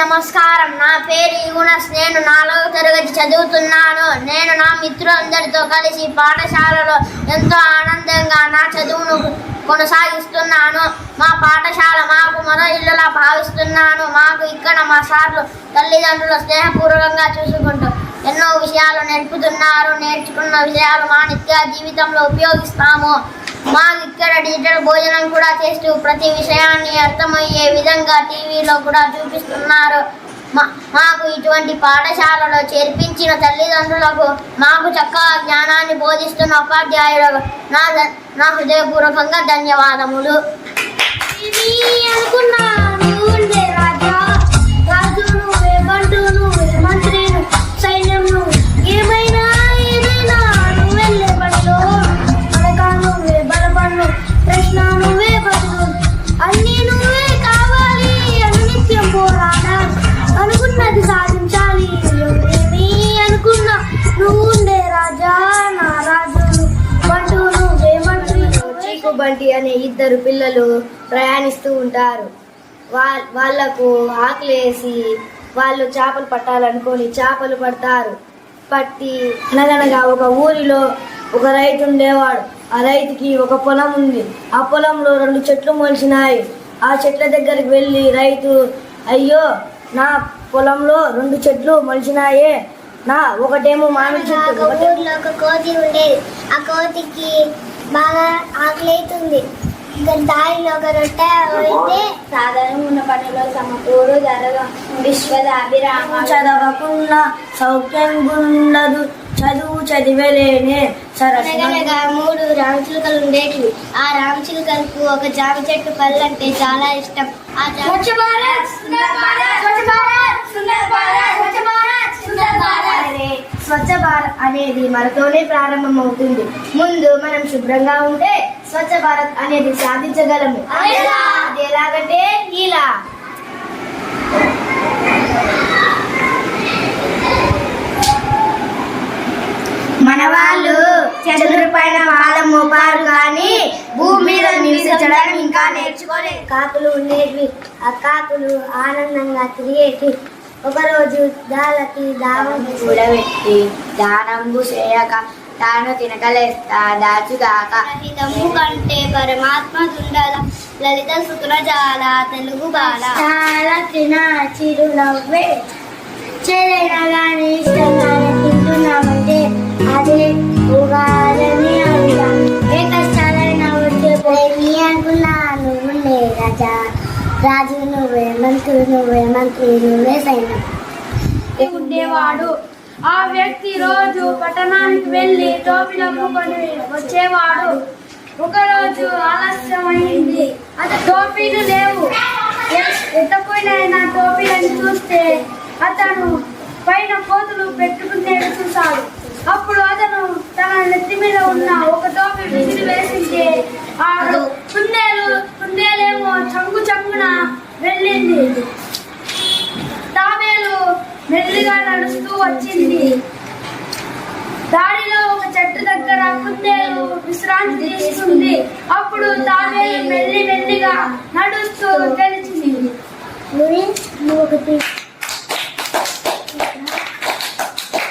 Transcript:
నమస్కారం. నా పేరు యుగుణస్ నేను నాలుగవ తరగతి చదువుతున్నాను. నేను నా మిత్రులందరితో కలిసి పాఠశాలలో ఎంతో ఆనందంగా నా చదువును కొనసాగిస్తున్నాను. మా పాఠశాల మాకు మరో ఇల్లులా భావిస్తున్నాను. మాకు ఇక్కడ మా సార్లు తల్లిదండ్రులు స్నేహపూర్వకంగా చూసుకుంటూ ఎన్నో విషయాలు నేర్పుతున్నారు. నేర్చుకున్న విషయాలు మా నిత్య జీవితంలో ఉపయోగిస్తాము. మాకు ఇక్కడ డిజిటల్ భోజనం కూడా చేస్తూ ప్రతి విషయాన్ని అర్థమయ్యే విధంగా టీవీలో కూడా చూపిస్తున్నారు. మా మాకు ఇటువంటి పాఠశాలలో చేర్పించిన తల్లిదండ్రులకు మాకు చక్కగా జ్ఞానాన్ని బోధిస్తున్న ఉపాధ్యాయులకు నా నా హృదయపూర్వకంగా ధన్యవాదములు. అనుకున్నా. అనుకున్నది సాధించాలి ఏమీ అనుకున్నా? నువ్వు ఉండే రాజా నా రాజు బంటు చీకు బంటి అనే ఇద్దరు పిల్లలు ప్రయాణిస్తూ ఉంటారు. వా- వాళ్ళకు ఆకలేసి వాళ్ళు చేపలు పట్టాలనుకొని చేపలు పడతారు. పట్టి అనగనగా ఒక ఊరిలో ఒక రైతు ఉండేవాడు. ఆ రైతుకి ఒక పొలం ఉంది. ఆ పొలంలో రెండు చెట్లు మొలిచినాయి. ఆ చెట్ల దగ్గరికి వెళ్ళి రైతు అయ్యో నా పొలంలో రెండు చెట్లు మొలిచినాయే. నా ఒకటేమో మామిడి చెట్టు ఒక ఒకటే ఊర్లో ఒక కోతి ఉండేది ఆ కోతికి బాగా ఆకలి అవుతుంది ఇంకా దారిలో ఒక రొట్టె అయితే సాధారణ ఉన్న పనిలో సమకూరు జరగ విశ్వద అభిరామ చదవకుండా సౌఖ్యం ఉండదు చదువు చదివలేనే సరసన. అనగనగా మూడు రామచిలుకలు ఉండేటివి. ఆ రామచిలుకలకు ఒక జామ చెట్టు పళ్ళు అంటే చాలా ఇష్టం. ఆ జామ అనే స్వచ్ఛ భారత్ అనేది మనతోనే ప్రారంభమవుతుంది. ముందు మనం శుభ్రంగా ఉంటే స్వచ్ఛ భారత్ అనేది సాధించగలము? అది ఎలాగంటే ఇలా. మన వాళ్ళు చంద్రుడి పైన పాదం మోపారు కానీ భూమి మీద నివసించడం ఇంకా నేర్చుకోలేదు. కాకులు ఉండేవి ఆ కాకులు ఆనందంగా తిరిగేటి ఒకరోజు దాలకి దావం కూడబెట్టి దానంబు చేయక తాను తినకలేస్తా దాచుగాక. హితము కంటే పరమాత్మ దుండల లలిత సుకురజాల తెలుగు బాల. చాలా తిన చిరునవ్వే. చేదైనా రాజు నువ్వే మంత్రులు నువ్వే మంత్రి నువ్వే సైన్యం ఉండేవాడు? ఆ వ్యక్తి రోజు పట్టణానికి వెళ్ళి టోపీలు అమ్ముకొని వచ్చేవాడు. ఒకరోజు ఆలస్యమైంది. అతను టోపీలు లేవు. ఎ- ఎత్తపోయిన టోపీలను చూస్తే అతను పైన కోతులు పెట్టుకునేవి చూశాడు. అప్పుడు అతను తన నెత్తి మీద ఉన్న ఒక టోపీ విసిరి వేసింటే ఆ వెళ్ళింది తాబేలు మెల్లిగా నడుస్తూ వచ్చింది. దారిలో ఒక చెట్టు దగ్గర కుందేలు విశ్రాంతి తీసుకుంది. అప్పుడు తాబేలు మెల్లి మెల్లిగా నడుస్తూ గెలిచింది నువ్వు ఒకటి